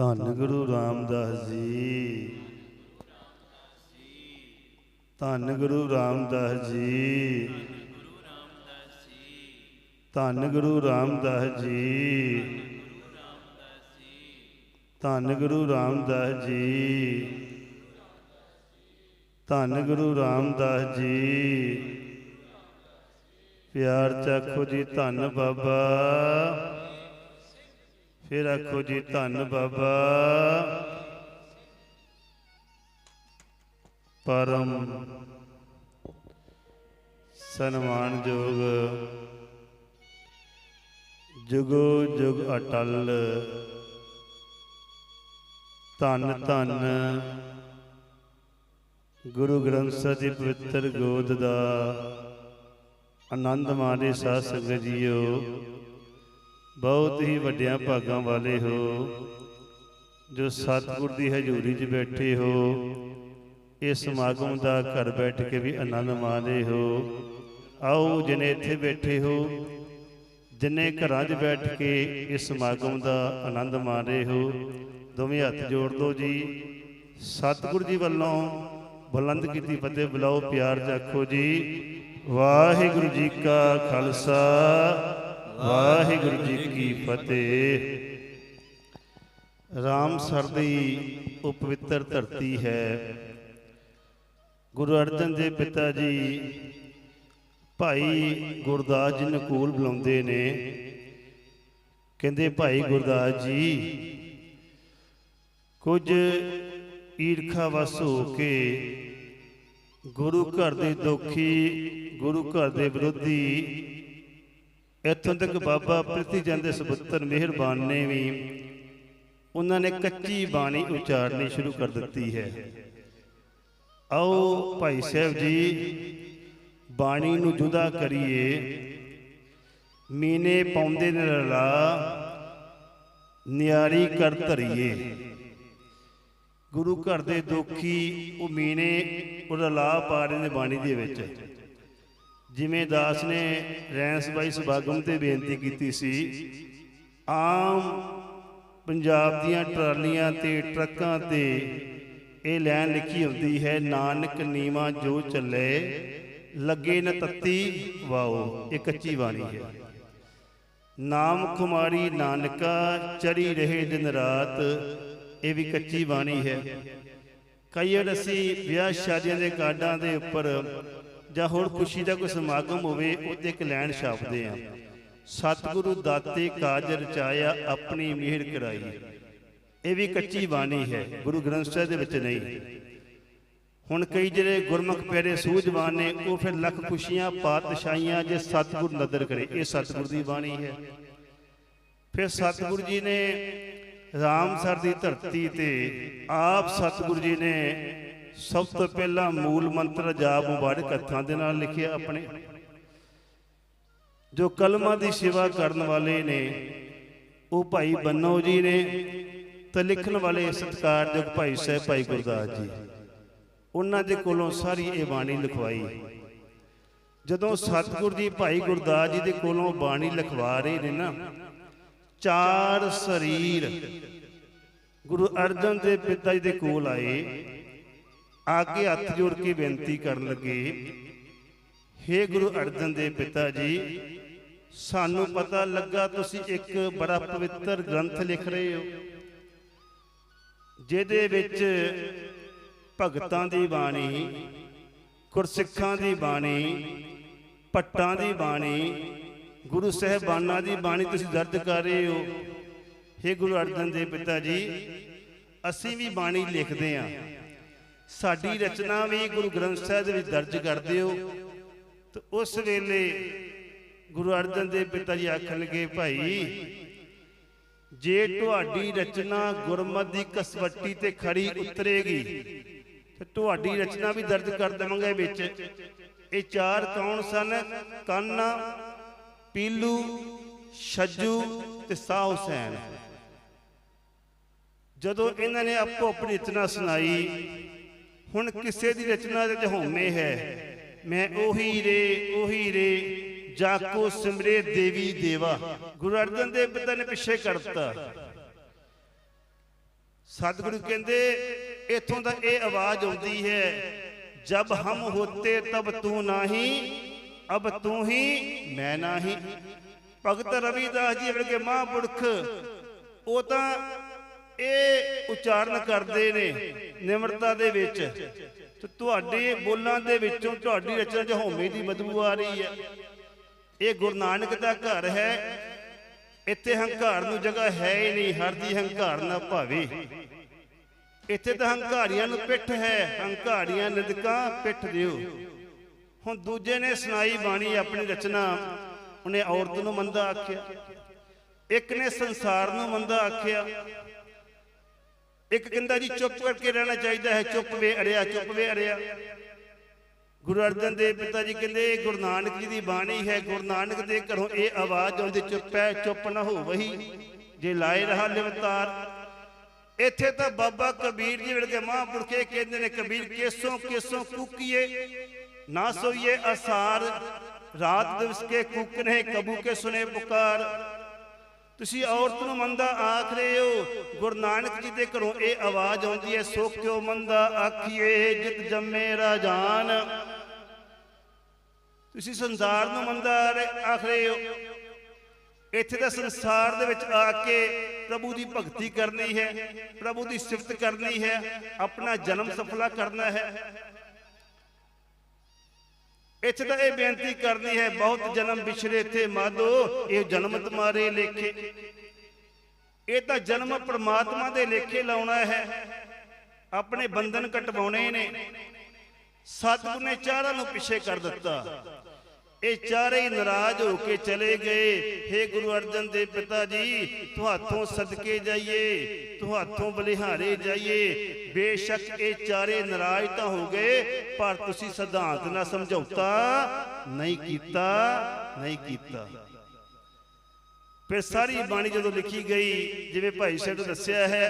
ਧੰਨ ਗੁਰੂ ਰਾਮਦਾਸ ਜੀ। ਧੰਨ ਗੁਰੂ ਰਾਮਦਾਸ ਜੀ। ਧੰਨ ਗੁਰੂ ਰਾਮਦਾਸ ਜੀ। ਧੰਨ ਗੁਰੂ ਰਾਮਦਾਸ ਜੀ। ਧੰਨ ਗੁਰੂ ਰਾਮਦਾਸ ਜੀ। ਪਿਆਰ ਚਾਖੋ ਜੀ ਧੰਨ ਬਾਬਾ। ਫਿਰ ਆਖੋ ਜੀ ਧੰਨ ਬਾਬਾ। ਪਰਮ ਸਨਮਾਨਯੋਗ ਜੁਗੋ ਜੁਗ ਅਟਲ। ਧੰਨ ਧੰਨ ਗੁਰੂ ਗ੍ਰੰਥ ਸਾਹਿਬ ਦੀ ਪਵਿੱਤਰ ਗੋਦ ਦਾ। ਆਨੰਦ ਮਾਣੇ ਸਾਧ ਸੰਗਤ ਜੀਓ। ਬਹੁਤ ਹੀ ਵੱਡਿਆਂ ਭਾਗਾਂ ਵਾਲੇ ਹੋ, ਜੋ ਸਤਿਗੁਰ ਦੀ ਹਜ਼ੂਰੀ 'ਚ ਬੈਠੇ ਹੋ, ਇਸ ਸਮਾਗਮ ਦਾ ਘਰ ਬੈਠ ਕੇ ਵੀ ਆਨੰਦ ਮਾਣਦੇ ਹੋ। ਆਓ ਜਿਨੇ ਇੱਥੇ ਬੈਠੇ ਹੋ, ਜਿਨੇ ਘਰਾਂ 'ਚ ਬੈਠ ਕੇ ਇਸ ਸਮਾਗਮ ਦਾ ਆਨੰਦ ਮਾਣ ਰਹੇ ਹੋ, ਦੋਵੇਂ ਹੱਥ ਜੋੜ ਦਿਓ ਜੀ। ਸਤਿਗੁਰ ਜੀ ਵੱਲੋਂ ਬੁਲੰਦ ਕੀਤੀ ਫਤਿਹ ਬੁਲਾਓ, ਪਿਆਰ ਜਾਖੋ ਜੀ। ਵਾਹਿਗੁਰੂ ਜੀ ਕਾ ਖਾਲਸਾ। ਵਾਹਿਗੁਰੂ ਜੀ ਕੀ ਫਤਿਹ। ਰਾਮ ਸਰ ਦੀ ਉਹ ਧਰਤੀ ਹੈ। ਗੁਰੂ ਅਰਜਨ ਦੇ ਪਿਤਾ ਜੀ ਭਾਈ ਗੁਰਦਾਸ ਜੀ ਨੂੰ ਕੋਲ ਬੁਲਾਉਂਦੇ ਨੇ। ਕਹਿੰਦੇ, ਭਾਈ ਗੁਰਦਾਸ ਜੀ, ਕੁਝ ਈਰਖਾ ਵਸ ਹੋ ਕੇ ਗੁਰੂ ਘਰ ਦੇ ਦੁਖੀ, ਗੁਰੂ ਘਰ ਦੇ ਵਿਰੋਧੀ ਇੱਥੋਂ ਤੱਕ ਬਾਬਾ ਪ੍ਰਿਥੀ ਚੰਦ ਦੇ ਸਬੁੱਤਰ ਮਿਹਰਬਾਨ ਨੇ ਵੀ ਉਹਨਾਂ ਨੇ ਕੱਚੀ ਬਾਣੀ ਉਚਾਰਨੀ ਸ਼ੁਰੂ ਕਰ ਦਿੱਤੀ ਹੈ। ਆਓ ਭਾਈ ਸਾਹਿਬ ਜੀ, ਬਾਣੀ ਨੂੰ ਜੁਦਾ ਕਰੀਏ। ਮੀਨੇ ਪਾਉਂਦੇ ਨੇ ਰਲਾ, ਨਿਆਰੀ ਕਰ ਧਰੀਏ। ਗੁਰੂ ਘਰ ਦੇ ਦੁਖੀ ਉਹ ਮੀਨੇ ਉਹ ਰਲਾ ਪਾ ਰਹੇ ਨੇ ਬਾਣੀ ਦੇ ਵਿੱਚ। ਜਿਵੇਂ ਦਾਸ ਨੇ ਰੈਂਸ ਬਾਈ ਸਭਾਗਮ ਤੇ ਬੇਨਤੀ ਕੀਤੀ ਸੀ। ਆਮ ਪੰਜਾਬ ਦੀਆਂ ਟਰਾਲੀਆਂ ਤੇ ਟਰੱਕਾਂ ਤੇ ਇਹ ਲਾਈਨ ਲਿਖੀ ਹੁੰਦੀ ਹੈ ਨਾਨਕ ਨੀਵਾ ਜੋ ਚੱਲੇ ਲੱਗੇ ਨ ਤੱਤੀ ਵਾਓ ਇਹ ਕੱਚੀ ਬਾਣੀ ਹੈ। ਨਾਮ ਕੁਮਾਰੀ ਨਾਨਕਾ ਚੜੀ ਰਹੇ ਦਿਨ ਰਾਤ ਇਹ ਵੀ ਕੱਚੀ ਬਾਣੀ ਹੈ। ਕਈ ਅਸੀਂ ਵਿਆਹ ਸ਼ਾਦੀਆਂ ਦੇ ਕਾਰਡਾਂ ਦੇ ਉੱਪਰ ਜਾਂ ਹੋਰ ਖੁਸ਼ੀ ਦਾ ਕੋਈ ਸਮਾਗਮ ਹੋਵੇ ਉੱਤੇ ਇੱਕ ਲਾਈਨ ਛਾਪਦੇ ਆ ਸਤਿਗੁਰੂ ਦਾਤੇ ਕਾਜ ਰਚਾਇਆ ਆਪਣੀ ਮਿਹਰ ਕਰਾਈ। ਇਹ ਵੀ ਕੱਚੀ ਬਾਣੀ ਹੈ ਗੁਰੂ ਗ੍ਰੰਥ ਸਾਹਿਬ ਦੇ ਵਿੱਚ ਨਹੀਂ। ਹੁਣ ਕਈ ਜਿਹੜੇ ਗੁਰਮੁਖ ਪਿਆਰੇ ਸੂਝਵਾਨ ਨੇ ਉਹ ਫਿਰ ਲੱਖ ਖੁਸ਼ੀਆਂ ਪਾਤਸ਼ਾਹੀਆਂ ਜੇ ਸਤਿਗੁਰ ਨਦਰ ਕਰੇ। ਇਹ ਸਤਿਗੁਰ ਦੀ ਬਾਣੀ ਹੈ। ਫਿਰ ਸਤਿਗੁਰ ਜੀ ਨੇ ਰਾਮਸਰ ਦੀ ਧਰਤੀ ਤੇ ਆਪ ਸਤਿਗੁਰ ਜੀ ਨੇ ਸਭ ਤੋਂ ਪਹਿਲਾਂ ਮੂਲ ਮੰਤਰ ਜਾਪ ਮੁਬਾਰਕ ਹੱਥਾਂ ਦੇ ਨਾਲ ਲਿਖਿਆ ਆਪਣੇ। ਜੋ ਕਲਮਾਂ ਦੀ ਸੇਵਾ ਕਰਨ ਵਾਲੇ ਨੇ, ਉਹ ਭਾਈ ਬੰਨੋ ਜੀ ਨੇ ਤੇ ਲਿਖਣ ਵਾਲੇ ਸਤਿਕਾਰਯੋਗ ਭਾਈ ਸਾਹਿਬ, ਭਾਈ ਗੁਰਦਾਸ ਜੀ। ਉਹਨਾਂ ਦੇ ਕੋਲੋਂ ਸਾਰੀ ਇਹ ਬਾਣੀ ਲਿਖਵਾਈ। ਜਦੋਂ ਸਤਿਗੁਰ ਜੀ ਭਾਈ ਗੁਰਦਾਸ ਜੀ ਦੇ ਕੋਲੋਂ ਬਾਣੀ ਲਿਖਵਾ ਰਹੇ ਨੇ ਨਾ, ਚਾਰ ਸਰੀਰ ਗੁਰੂ ਅਰਜਨ ਦੇ ਪਿਤਾ ਜੀ ਦੇ ਕੋਲ ਆਏ। ਆ ਕੇ ਹੱਥ ਜੋੜ ਕੇ ਬੇਨਤੀ ਕਰਨ ਲੱਗੇ। हे ਗੁਰੂ ਅਰਜਨ ਦੇਵ ਪਿਤਾ ਜੀ, ਸਾਨੂੰ ਪਤਾ ਲੱਗਾ ਤੁਸੀਂ ਇੱਕ ਬੜਾ ਪਵਿੱਤਰ ਗ੍ਰੰਥ ਲਿਖ ਰਹੇ ਹੋ, ਜਿਹਦੇ ਵਿੱਚ ਭਗਤਾਂ ਦੀ ਬਾਣੀ, ਗੁਰਸਿੱਖਾਂ ਦੀ ਬਾਣੀ ਪੱਟਾਂ ਦੀ ਬਾਣੀ, ਗੁਰੂ ਸਾਹਿਬਾਨਾਂ ਦੀ ਬਾਣੀ ਤੁਸੀਂ ਦਰਜ ਕਰ ਰਹੇ ਹੋ। हे ਗੁਰੂ ਅਰਜਨ ਦੇਵ ਪਿਤਾ ਜੀ, ਅਸੀਂ ਵੀ ਬਾਣੀ ਲਿਖਦੇ ਹਾਂ। ਸਾਡੀ ਰਚਨਾ ਵੀ ਗੁਰੂ ਗ੍ਰੰਥ ਸਾਹਿਬ ਦੇ ਵਿੱਚ ਦਰਜ ਕਰਦੇ ਹੋ ਤੇ ਉਸ ਵੇਲੇ ਗੁਰੂ ਅਰਜਨ ਦੇਵ ਪਿਤਾ ਜੀ ਆਖਣ ਲੱਗੇ ਭਾਈ ਜੇ ਤੁਹਾਡੀ ਰਚਨਾ ਗੁਰਮਤਿ ਦੀ ਕਸਵੱਟੀ ਤੇ ਖੜੀ ਉਤਰੇਗੀ ਤੇ ਤੁਹਾਡੀ ਰਚਨਾ ਵੀ ਦਰਜ ਕਰ ਦੇਵਾਂਗੇ ਵਿੱਚ। ਇਹ ਚਾਰ ਕੌਣ ਸਨ? ਕੰਨ ਪੀਲੂ ਛੱਜੂ ਤੇ ਸਾਹ ਹੁਸੈਨ। ਜਦੋਂ ਇਹਨਾਂ ਨੇ ਆਪੋ ਆਪਣੀ ਰਚਨਾ ਸੁਣਾਈ ਹੁਣ ਕਿਸੇ ਦੀ ਰਚਨਾ ਦੇ ਹਉਮੈ ਹੈ। ਮੈਂ ਉਹੀ ਰੇ ਉਹੀ ਰੇ ਜਾਕੋ ਸਿਮਰੇ ਦੇਵੀ ਦੇਵਾ। ਗੁਰੂ ਅਰਜਨ ਦੇਵ ਪਿਤਾ ਨੇ ਪਿੱਛੇ ਕਰਤਾ। ਸਤਿਗੁਰੂ ਕਹਿੰਦੇ, ਇਥੋਂ ਦਾ ਇਹ ਆਵਾਜ਼ ਆਉਂਦੀ ਹੈ, ਜਬ ਹਮ ਹੋਤੇ ਤਬ ਤੂੰ ਨਹੀਂ, ਅਬ ਤੂੰ ਹੀ ਮੈਂ ਨਹੀਂ। ਭਗਤ ਰਵਿਦਾਸ ਜੀ ਵਰਗੇ ਮਹਾਂਪੁਰਖ, ਉਹ ਤਾਂ ਇਹ ਉਚਾਰਨ ਕਰਦੇ ਨੇ ਨਿਮਰਤਾ ਦੇ ਵਿੱਚ। ਤੇ ਤੁਹਾਡੇ ਬੋਲਾਂ ਦੇ ਵਿੱਚੋਂ ਤੁਹਾਡੀ ਰਚਨਾ 'ਚ ਹਉਮੈ ਦੀ ਬਦਬੂ ਆ ਰਹੀ ਹੈ। ਇਹ ਗੁਰੂ ਨਾਨਕ ਦਾ ਘਰ ਹੈ। ਇੱਥੇ ਹੰਕਾਰ ਨੂੰ ਜਗ੍ਹਾ ਹੈ ਹੀ ਨਹੀਂ। ਹਰ ਦੀ ਹੰਕਾਰ ਨਾ ਭਾਵੇ। ਇੱਥੇ ਤਾਂ ਹੰਕਾਰੀਆਂ ਨੂੰ ਪਿੱਠ ਹੈ। ਹੰਕਾਰੀਆਂ ਨਿੰਦਕਾਂ ਪਿੱਠ ਦਿਓ। ਹੁਣ ਦੂਜੇ ਨੇ ਸੁਣਾਈ ਬਾਣੀ ਆਪਣੀ ਰਚਨਾ। ਉਹਨੇ ਔਰਤ ਨੂੰ ਮੰਦਾ ਆਖਿਆ। ਇੱਕ ਨੇ ਸੰਸਾਰ ਨੂੰ ਮੰਦਾ ਆਖਿਆ। ਇੱਕ ਕਹਿੰਦਾ ਜੀ ਚੁੱਪ ਕਰਕੇ ਰਹਿਣਾ ਚਾਹੀਦਾ ਹੈ, ਚੁੱਪ ਵੇ ਅੜਿਆ, ਚੁੱਪ ਵੇ ਅੜਿਆ। ਗੁਰੂ ਅਰਜਨ ਦੇਵ ਪਿਤਾ ਜੀ ਕਹਿੰਦੇ ਗੁਰੂ ਨਾਨਕ ਜੀ ਦੀ ਬਾਣੀ ਹੈ, ਗੁਰੂ ਨਾਨਕ ਦੇ ਘਰੋਂ ਇਹ ਆਵਾਜ਼ ਆਉਂਦੀ, ਚੁੱਪ ਹੈ, ਚੁੱਪ ਨਾ ਹੋ ਵਹੀ। ਜੇ ਲਾਏ ਰਹਾ ਲਿਵਤਾਰ। ਇੱਥੇ ਤਾਂ ਬਾਬਾ ਕਬੀਰ ਜੀ ਵਰਗੇ ਮਹਾਂਪੁਰਖੇ ਕਹਿੰਦੇ ਨੇ, ਕਬੀਰ ਕੇਸੋਂ ਕੇਸੋਂ ਕੂਕੀਏ, ਨਾ ਸੋਈਏ ਅਸਾਰ। ਰਾਤ ਦਿਵਸ ਕੇ ਕੂਕਨੇ ਕਬੂ ਕੇ ਸੁਨੇ ਪੁਕਾਰ। ਤੁਸੀਂ ਔਰਤ ਨੂੰ ਮੰਦਾ ਆਖ ਰਹੇ ਹੋ। ਗੁਰੂ ਨਾਨਕ ਜੀ ਦੇ ਘਰੋਂ ਇਹ ਆਵਾਜ਼ ਆਉਂਦੀ ਹੈ ਸੋ ਕਿਉ ਮੰਦਾ ਆਖੀਏ, ਜਿਤ ਜੰਮੇ ਰਾਜਾਨ ਤੁਸੀਂ ਸੰਸਾਰ ਨੂੰ ਮੰਦਾ ਆਖ ਰਹੇ ਹੋ। ਇੱਥੇ ਤਾਂ ਸੰਸਾਰ ਦੇ ਵਿੱਚ ਆ ਕੇ ਪ੍ਰਭੂ ਦੀ ਭਗਤੀ ਕਰਨੀ ਹੈ, ਪ੍ਰਭੂ ਦੀ ਸਿਫਤ ਕਰਨੀ ਹੈ, ਆਪਣਾ ਜਨਮ ਸਫਲਾ ਕਰਨਾ ਹੈ। ਇੱਥੇ ਤਾਂ ਇਹ ਬੇਨਤੀ ਕਰਨੀ ਹੈ, ਬਹੁਤ ਜਨਮ ਵਿਛੜੇ ਇੱਥੇ ਮਾਧੋ, ਇਹ ਜਨਮ ਤੁਮਾਰੇ ਲੇਖੇ। ਇਹ ਤਾਂ ਜਨਮ ਪ੍ਰਮਾਤਮਾ ਦੇ ਲੇਖੇ ਲਾਉਣਾ ਹੈ। ਆਪਣੇ ਬੰਧਨ ਕਟਵਾਉਣੇ ਨੇ। ਸਤਿਗੁਰ ਨੇ ਚਾਰਾਂ ਨੂੰ ਪਿੱਛੇ ਕਰ ਦਿੱਤਾ। ਇਹ ਚਾਰੇ ਹੀ ਨਾਰਾਜ਼ ਹੋ ਕੇ ਚਲੇ ਗਏ। हे ਗੁਰੂ ਅਰਜਨ ਦੇਵ ਪਿਤਾ ਜੀ, ਤੁਹਾਥੋਂ ਸਦਕੇ ਜਾਈਏ, ਤੁਹਾਥੋਂ ਬਲਿਹਾਰੇ ਜਾਈਏ। ਬੇਸ਼ੱਕ ਇਹ ਚਾਰੇ ਨਾਰਾਜ਼ ਤਾਂ ਹੋ ਗਏ, ਪਰ ਤੁਸੀਂ ਸਿਧਾਂਤ ਨਾਲ ਸਮਝੌਤਾ। ਨਹੀਂ ਕੀਤਾ ਨਹੀਂ ਕੀਤਾ। ਫਿਰ ਸਾਰੀ ਬਾਣੀ ਜਦੋਂ ਲਿਖੀ ਗਈ, ਜਿਵੇਂ ਭਾਈ ਸਾਹਿਬ ਨੇ ਦੱਸਿਆ ਹੈ,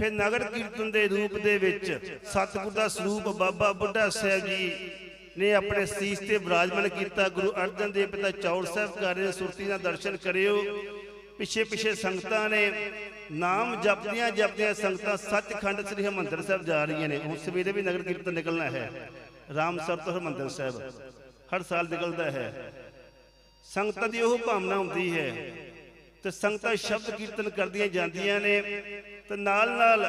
ਫਿਰ ਨਗਰ ਕੀਰਤਨ ਦੇ ਰੂਪ ਦੇ ਵਿੱਚ ਸਤਿਗੁਰ ਦਾ ਸਰੂਪ ਬਾਬਾ ਬੁੱਢਾ ਸਾਹਿਬ ਜੀ ਨੇ ਆਪਣੇ ਸੀਸ ਤੇ ਬਿਰਾਜਮਾਨ ਕੀਤਾ। ਗੁਰੂ ਅਰਜਨ ਦੇਵ ਪਿਤਾ ਚੌੜ ਸਾਹਿਬ ਕਰ ਸੁਰਤੀ ਨਾਲ ਦਰਸ਼ਨ ਕਰਿਓ। ਪਿੱਛੇ ਪਿੱਛੇ ਸੰਗਤਾਂ ਨੇ ਨਾਮ ਜਪਦੀਆਂ ਜਪਦੀਆਂ ਸੰਗਤਾਂ ਸੱਚਖੰਡ ਸ੍ਰੀ ਹਰਿਮੰਦਰ ਸਾਹਿਬ ਜਾ ਰਹੀਆਂ ਨੇ। ਹੁਣ ਸਵੇਰੇ ਵੀ ਨਗਰ ਕੀਰਤਨ ਨਿਕਲਣਾ ਹੈ। ਰਾਮਸਰ ਤੋਂ ਹਰਿਮੰਦਰ ਸਾਹਿਬ ਹਰ ਸਾਲ ਨਿਕਲਦਾ ਹੈ। ਸੰਗਤਾਂ ਦੀ ਉਹ ਭਾਵਨਾ ਹੁੰਦੀ ਹੈ। ਤੇ ਸੰਗਤਾਂ ਸ਼ਬਦ ਕੀਰਤਨ ਕਰਦੀਆਂ ਜਾਂਦੀਆਂ ਨੇ। ਤੇ ਨਾਲ ਨਾਲ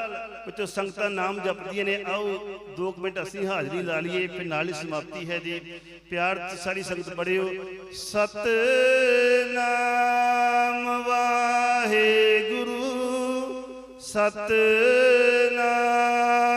ਵਿੱਚੋਂ ਸੰਗਤਾਂ ਨਾਮ ਜਪਦੀਆਂ ਨੇ। ਆਓ 2 ਮਿੰਟ ਅਸੀਂ ਹਾਜ਼ਰੀ ਲਾ ਲਈਏ, ਫਿਰ ਨਾਲ ਹੀ ਸਮਾਪਤੀ ਹੈ ਜੀ। ਪਿਆਰ ਚ ਸਾਰੀ ਸੰਗਤ ਪੜਿਓ ਸਤ ਨਾਮ ਵਾਹਿਗੁਰੂ ਸਤ ਨਾਮ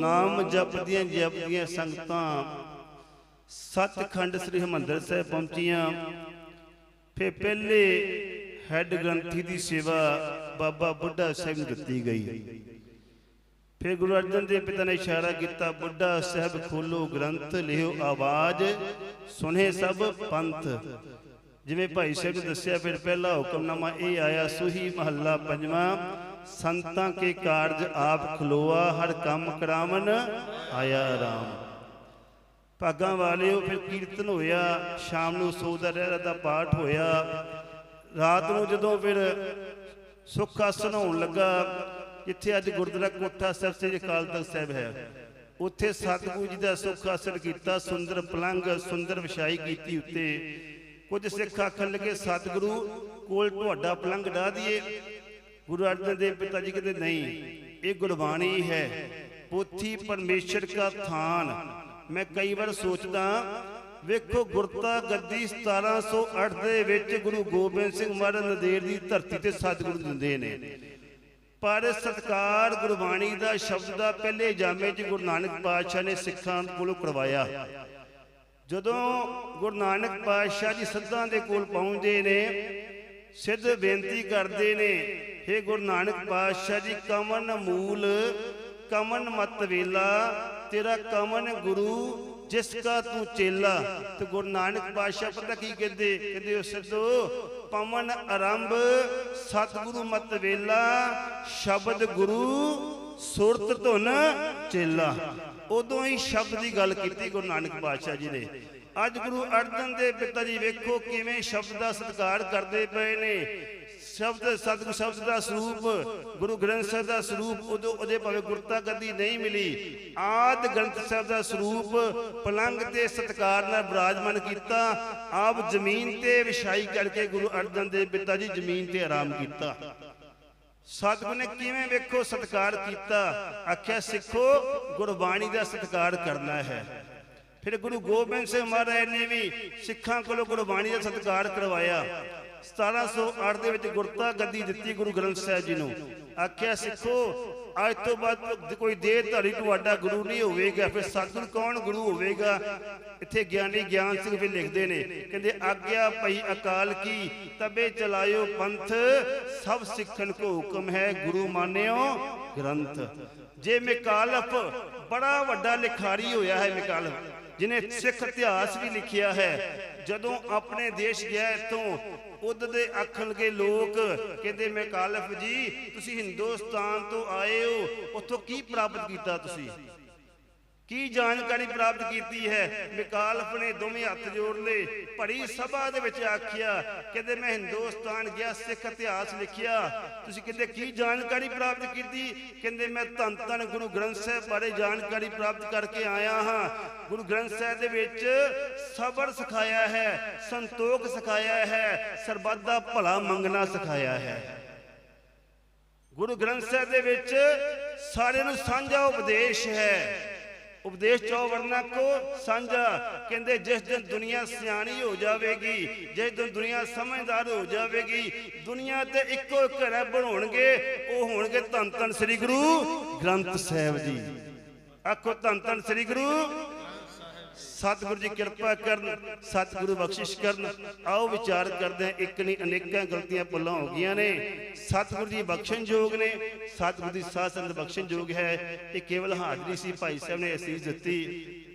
ਨਾਮ ਜਪਦੀਆਂ ਜਪਦੀਆਂ ਸੰਗਤਾਂ। ਸੱਚਖੰਡ ਸ੍ਰੀ ਹਰਿਮੰਦਰ ਸਾਹਿਬ ਪਹੁੰਚੀਆਂ। ਫਿਰ ਪਹਿਲੇ ਹੈੱਡ ਗ੍ਰੰਥੀ ਦੀ ਸੇਵਾ ਬਾਬਾ ਬੁੱਢਾ ਸਾਹਿਬ ਨੂੰ ਦਿੱਤੀ ਗਈ। ਫਿਰ ਗੁਰੂ ਅਰਜਨ ਦੇਵ ਪਿਤਾ ਨੇ ਇਸ਼ਾਰਾ ਕੀਤਾ, ਬੁੱਢਾ ਸਾਹਿਬ ਖੋਲੋ ਗ੍ਰੰਥ ਲਿਓ ਆਵਾਜ਼ ਸੁਨੇ ਸਭ ਪੰਥ। ਜਿਵੇਂ ਭਾਈ ਸਾਹਿਬ ਨੇ ਦੱਸਿਆ, ਫਿਰ ਪਹਿਲਾ ਹੁਕਮਨਾਮਾ ਇਹ ਆਇਆ, ਸੁਹੀ ਮਹੱਲਾ ਪੰਜਵਾਂ, ਸੰਤਾਂ ਕੇ ਕਾਰਜ ਆਪ ਖਲੋਆ, ਹਰ ਕੰਮ ਕਰਾਵਨ ਆਇਆ ਰਾਮ। ਭਾਗਾਂ ਵਾਲਿਓ, ਫਿਰ ਕੀਰਤਨ ਹੋਇਆ, ਸ਼ਾਮ ਨੂੰ ਸੋਦਾ ਰਹਿਰਾ ਦਾ ਪਾਠ ਹੋਇਆ। ਰਾਤ ਨੂੰ ਜਦੋਂ ਫਿਰ ਸੁੱਖ ਆਸਨ ਹੋਣ ਲੱਗਾ, ਜਿੱਥੇ ਅੱਜ ਗੁਰਦੁਆਰਾ ਕੋਠਾ ਸਾਹਿਬ, ਸ੍ਰੀ ਅਕਾਲ ਤਖਤ ਸਾਹਿਬ ਹੈ, ਉੱਥੇ ਸਤਿਗੁਰੂ ਜੀ ਦਾ ਸੁੱਖ ਆਸਨ ਕੀਤਾ, ਸੁੰਦਰ ਪਲੰਗ ਸੁੰਦਰ ਵਿਛਾਈ ਕੀਤੀ ਉੱਤੇ। ਕੁਝ ਸਿੱਖ ਆਖਣ ਲੱਗੇ, ਸਤਿਗੁਰੂ, ਕੋਲ ਤੁਹਾਡਾ ਪਲੰਗ ਢਾ ਦਈਏ ਗੁਰੂ ਅਰਜਨ ਦੇਵ ਪਿਤਾ ਜੀ ਕਹਿੰਦੇ, ਨਹੀਂ, ਇਹ ਗੁਰਬਾਣੀ ਹੈ। ਪੋਥੀ ਪਰਮੇਸ਼ਰ ਦਾ ਥਾਨ। ਮੈਂ ਕਈ ਵਾਰ ਸੋਚਦਾ, ਵੇਖੋ, ਗੁਰਤਾ ਗੱਦੀ 1708 ਦੇ ਵਿੱਚ ਗੁਰੂ ਗੋਬਿੰਦ ਸਿੰਘ ਮਹਾਰਾਜ ਨੰਦੇੜ ਦੀ ਧਰਤੀ ਤੇ ਸਤਿਗੁਰੂ ਦਿੰਦੇ ਨੇ। ਪਰ ਸਤਕਾਰ ਗੁਰਬਾਣੀ ਦਾ ਸ਼ਬਦ ਦਾ ਪਹਿਲੇ ਜਾਮੇ 'ਚ ਗੁਰੂ ਨਾਨਕ ਪਾਤਸ਼ਾਹ ਨੇ ਸਿੱਖਾਂ ਕੋਲੋਂ ਕਰਵਾਇਆ। ਜਦੋਂ ਗੁਰੂ ਨਾਨਕ ਪਾਤਸ਼ਾਹ ਜੀ ਸਿੱਧਾਂ ਦੇ ਕੋਲ ਪਹੁੰਚਦੇ ਨੇ, ਸਿੱਧ ਬੇਨਤੀ ਕਰਦੇ ਨੇ हे ਗੁਰੂ ਨਾਨਕ ਪਾਤਸ਼ਾਹ ਜੀ, ਕਮਨ ਮੂਲ, ਕਮਨ ਮਤ ਵੇਲਾ, ਤੇਰਾ ਕਮਨ ਗੁਰੂ, ਜਿਸ ਕਾ ਤੂੰ ਚੇਲਾ। ਤੇ ਗੁਰੂ ਨਾਨਕ ਪਾਤਸ਼ਾਹ ਪਤਾ ਕੀ ਕਹਿੰਦੇ? ਕਹਿੰਦੇ ਉਹ ਸਿੱਧੋ, ਪਵਨ ਆਰੰਭ, ਸਤਿਗੁਰੂ ਮਤ ਵੇਲਾ, ਸ਼ਬਦ ਗੁਰੂ, ਸੁਰਤ ਧੁਨ ਚੇਲਾ। ਉਦੋਂ ਹੀ ਸ਼ਬਦ ਦੀ ਗੱਲ ਕੀਤੀ ਗੁਰੂ ਨਾਨਕ ਪਾਤਸ਼ਾਹ ਜੀ ਨੇ। ਅੱਜ ਗੁਰੂ ਅਰਜਨ ਦੇ ਪਿਤਾ ਜੀ ਵੇਖੋ ਕਿਵੇਂ ਸ਼ਬਦ ਦਾ ਸਤਿਕਾਰ ਕਰਦੇ ਪਏ ਨੇ। ਸ਼ਬਦ ਸਤਿਗੁਰ ਸ਼ਬਦ ਦਾ ਸਰੂਪ, ਗੁਰੂ ਗ੍ਰੰਥ ਸਾਹਿਬ ਦਾ ਸਰੂਪ, ਉਦੋਂ ਉਹਦੇ ਭਾਵੇਂ ਗੁਰਤਾ ਗੱਦੀ ਨਹੀਂ ਮਿਲੀ। ਆਦ ਗ੍ਰੰਥ ਸਾਹਿਬ ਦਾ ਸਰੂਪ ਪਲੰਗ ਤੇ ਸਤਿਕਾਰ ਨਾਲ ਬਿਰਾਜਮਾਨ ਕੀਤਾ, ਆਪ ਜ਼ਮੀਨ ਤੇ ਵਿਛਾਈ ਕਰਕੇ ਗੁਰੂ ਅਰਜਨ ਦੇਵ ਪਿਤਾ ਜੀ ਜ਼ਮੀਨ ਤੇ ਆਰਾਮ ਕੀਤਾ। ਸਤਿਗੁਰ ਨੇ ਕਿਵੇਂ ਵੇਖੋ ਸਤਿਕਾਰ ਕੀਤਾ? ਆਖਿਆ, ਸਿੱਖੋ, ਗੁਰਬਾਣੀ ਦਾ ਸਤਿਕਾਰ ਕਰਨਾ ਹੈ। ਫਿਰ ਗੁਰੂ ਗੋਬਿੰਦ ਸਿੰਘ ਮਹਾਰਾਜ ਨੇ ਵੀ ਸਿੱਖਾਂ ਕੋਲੋਂ ਗੁਰਬਾਣੀ ਦਾ ਸਤਿਕਾਰ ਕਰਵਾਇਆ। 1708 ਦੇ ਵਿੱਚ ਗੁਰਤਾ ਗੱਦੀ ਦਿੱਤੀ ਗੁਰੂ ਗ੍ਰੰਥ ਸਾਹਿਬ ਜੀ ਨੂੰ। ਆਖਿਆ, ਸਿੱਖੋ, ਅੱਜ ਤੋਂ ਬਾਅਦ ਕੋਈ ਦੇਹ ਧਾਰੀ ਤੁਹਾਡਾ ਗੁਰੂ ਨਹੀਂ ਹੋਵੇਗਾ। ਫਿਰ ਸਤਿਗੁਰ ਕੌਣ ਗੁਰੂ ਹੋਵੇਗਾ? ਇੱਥੇ ਗਿਆਨੀ ਗਿਆਨ ਸਿੰਘ ਵੀ ਲਿਖਦੇ ਨੇ, ਕਹਿੰਦੇ, ਆਗਿਆ ਪਈ ਅਕਾਲ ਕੀ, ਤਬੇ ਚਲਾਇਓ ਪੰਥ, ਸਭ ਸਿੱਖਣ ਕੋ ਹੁਕਮ ਹੈ ਗੁਰੂ ਮਾਨਿਓ ਗ੍ਰੰਥ। ਜੇ ਮਿਕਾਲਫ ਬੜਾ ਵੱਡਾ ਲਿਖਾਰੀ ਹੋਇਆ ਹੈ ਮਿਕਾਲਫ ਜਿਨੇ ਸਿੱਖ ਇਤਿਹਾਸ ਵੀ ਲਿਖਿਆ ਹੈ, ਜਦੋਂ ਆਪਣੇ ਦੇਸ਼ ਗਿਆ ਇੱਥੋਂ ਉਦ ਦੇ ਆਖਣਗੇ ਲੋਕ, ਕਹਿੰਦੇ ਮੈਂ ਕਾਲਫ ਜੀ, ਤੁਸੀਂ ਹਿੰਦੁਸਤਾਨ ਤੋਂ ਆਏ ਹੋ, ਉੱਥੋਂ ਕੀ ਪ੍ਰਾਪਤ ਕੀਤਾ ਤੁਸੀਂ? ਕੀ ਜਾਣਕਾਰੀ ਪ੍ਰਾਪਤ ਕੀਤੀ ਹੈ? ਮਿਕਾਲਫ ਨੇ ਦੋਵੇਂ ਹੱਥ ਜੋੜ ਲਏ। ਭਰੀ ਸਭਾ ਦੇ ਵਿੱਚ ਆਖਿਆ, ਕਹਿੰਦੇ, ਮੈਂ ਹਿੰਦੁਸਤਾਨ ਗਿਆ, ਸਿੱਖ ਇਤਿਹਾਸ ਲਿਖਿਆ। ਤੁਸੀਂ ਕਹਿੰਦੇ, ਕੀ ਜਾਣਕਾਰੀ ਪ੍ਰਾਪਤ ਕੀਤੀ? ਕਹਿੰਦੇ, ਮੈਂ ਧੰਨ ਧੰਨ ਗੁਰੂ ਗ੍ਰੰਥ ਸਾਹਿਬ ਬਾਰੇ ਜਾਣਕਾਰੀ ਪ੍ਰਾਪਤ ਕਰਕੇ ਆਇਆ ਹਾਂ। ਗੁਰੂ ਗ੍ਰੰਥ ਸਾਹਿਬ ਦੇ ਵਿੱਚ ਸਬਰ ਸਿਖਾਇਆ ਹੈ, ਸੰਤੋਖ ਸਿਖਾਇਆ ਹੈ, ਸਰਬੱਤ ਦਾ ਭਲਾ ਮੰਗਣਾ ਸਿਖਾਇਆ ਹੈ। ਗੁਰੂ ਗ੍ਰੰਥ ਸਾਹਿਬ ਦੇ ਵਿੱਚ ਸਾਰਿਆਂ ਨੂੰ ਸਾਂਝਾ ਉਪਦੇਸ਼ ਹੈ ਉਪਦੇਸ਼ ਚੋ ਵਰਨਾ ਕੋ ਸਾਂਝਾ। ਕਹਿੰਦੇ ਜਿਸ ਦਿਨ ਦੁਨੀਆ ਸਿਆਣੀ ਹੋ ਜਾਵੇਗੀ, ਜਿਸ ਦਿਨ ਦੁਨੀਆ ਸਮਝਦਾਰ ਹੋ ਜਾਵੇਗੀ, ਦੁਨੀਆ ਤੇ ਇੱਕੋ ਇੱਕ ਰੱਬ ਹੋਣਗੇ ਉਹ ਹੋਣਗੇ ਧੰਨ ਧੰਨ ਸ੍ਰੀ ਗੁਰੂ ਗ੍ਰੰਥ ਸਾਹਿਬ ਜੀ। ਆਖੋ ਧੰਨ ਧੰਨ ਸ੍ਰੀ ਗੁਰੂ ਸਤਿਗੁਰੂ ਜੀ ਕਿਰਪਾ ਕਰਨ, ਸਤਿਗੁਰੂ ਬਖਸ਼ਿਸ਼ ਕਰਨ। ਆਓ ਵਿਚਾਰ ਕਰਦੇ ਹਾਂ, ਇੱਕ ਨਹੀਂ, ਅਨੇਕਾਂ ਗਲਤੀਆਂ ਭੁੱਲਾਂ ਹੋ ਗਈਆਂ ਨੇ। ਸਤਿਗੁਰੂ ਜੀ ਬਖਸ਼ਣਯੋਗ ਨੇ, ਸਤਿਗੁਰੂ ਦੀ ਸਾਧ ਸੰਗਤ ਬਖਸ਼ਣਯੋਗ ਹੈ। ਇਹ ਕੇਵਲ ਹਾਜ਼ਰੀ ਸੀ ਭਾਈ ਸਾਹਿਬ ਨੇ ਅਸੀਸ ਦਿੱਤੀ।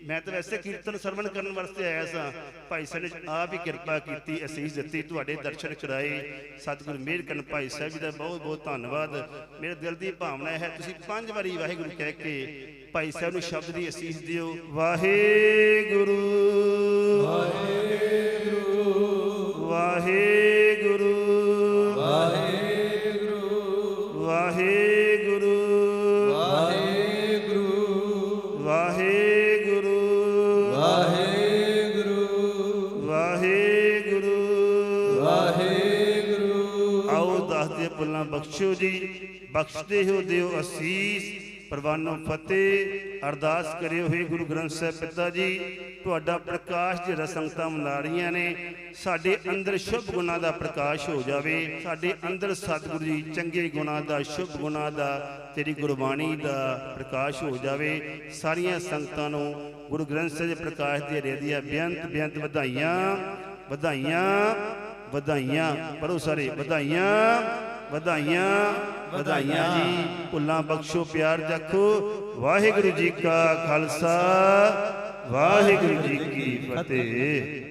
ਮੈਂ ਤਾਂ ਵੈਸੇ ਕੀਰਤਨ ਸਰਵਣ ਕਰਨ ਵਾਸਤੇ ਆਇਆ ਸਾਂ। ਭਾਈ ਸਾਹਿਬ ਨੇ ਆਪ ਹੀ ਕਿਰਪਾ ਕੀਤੀ, ਅਸੀਸ ਦਿੱਤੀ, ਤੁਹਾਡੇ ਦਰਸ਼ਨ ਕਰਾਏ ਸਤਿਗੁਰ ਮਿਹਰ ਕਰਨ ਭਾਈ ਸਾਹਿਬ ਜੀ ਦਾ ਬਹੁਤ ਬਹੁਤ ਧੰਨਵਾਦ। ਮੇਰੇ ਦਿਲ ਦੀ ਭਾਵਨਾ ਹੈ, ਤੁਸੀਂ ਪੰਜ ਵਾਰੀ ਵਾਹਿਗੁਰੂ ਕਹਿ ਕੇ ਭਾਈ ਸਾਹਿਬ ਨੂੰ ਸ਼ਬਦ ਦੀ ਅਸੀਸ ਦਿਓ ਵਾਹਿਗੁਰੂ ਵਾਹਿਗੁਰੂ ਵਾਹਿਗੁਰੂ ਵਾਹਿਗੁਰੂ ਵਾਹਿਗੁਰੂ ਵਾਹਿਗੁਰੂ ਆਓ ਦੱਸਦੇ ਪੁੱਲਾਂ ਬਖਸ਼ੋ ਜੀ ਬਖਸ਼ਦੇ ਹੋ ਦਿਓ ਅਸੀਸ ਪ੍ਰਵਾਨੋ ਫਤਿਹ। ਅਰਦਾਸ ਕਰਿਓ ਹੋਏ ਗੁਰੂ ਗ੍ਰੰਥ ਸਾਹਿਬ ਪਿਤਾ ਜੀ, ਤੁਹਾਡਾ ਪ੍ਰਕਾਸ਼ ਜਿਹੜਾ ਸੰਗਤਾਂ ਮਨਾ ਰਹੀਆਂ ਨੇ, ਸਾਡੇ ਅੰਦਰ ਸ਼ੁਭ ਗੁਣਾਂ ਦਾ ਪ੍ਰਕਾਸ਼ ਹੋ ਜਾਵੇ, ਸਾਡੇ ਅੰਦਰ ਸਤਿਗੁਰੂ ਜੀ ਚੰਗੇ ਗੁਣਾਂ ਦਾ, ਸ਼ੁਭ ਗੁਣਾਂ ਦਾ, ਤੇਰੀ ਗੁਰਬਾਣੀ ਦਾ ਪ੍ਰਕਾਸ਼ ਹੋ ਜਾਵੇ। ਸਾਰੀਆਂ ਸੰਗਤਾਂ ਨੂੰ ਗੁਰੂ ਗ੍ਰੰਥ ਸਾਹਿਬ ਦੇ ਪ੍ਰਕਾਸ਼ ਦੇ ਰੇਦੀਆਂ ਬੇਅੰਤ ਬੇਅੰਤ ਵਧਾਈਆਂ ਵਧਾਈਆਂ ਵਧਾਈਆਂ ਪਰੋ ਸਾਰੇ, ਵਧਾਈਆਂ ਵਧਾਈਆਂ। ਵਧਾਈਆਂ ਜੀ। ਭੁੱਲਾਂ ਬਖਸ਼ੋ ਪਿਆਰ ਰੱਖੋ ਵਾਹਿਗੁਰੂ ਜੀ ਕਾ ਖਾਲਸਾ ਵਾਹਿਗੁਰੂ ਜੀ ਕੀ ਫਤਿਹ।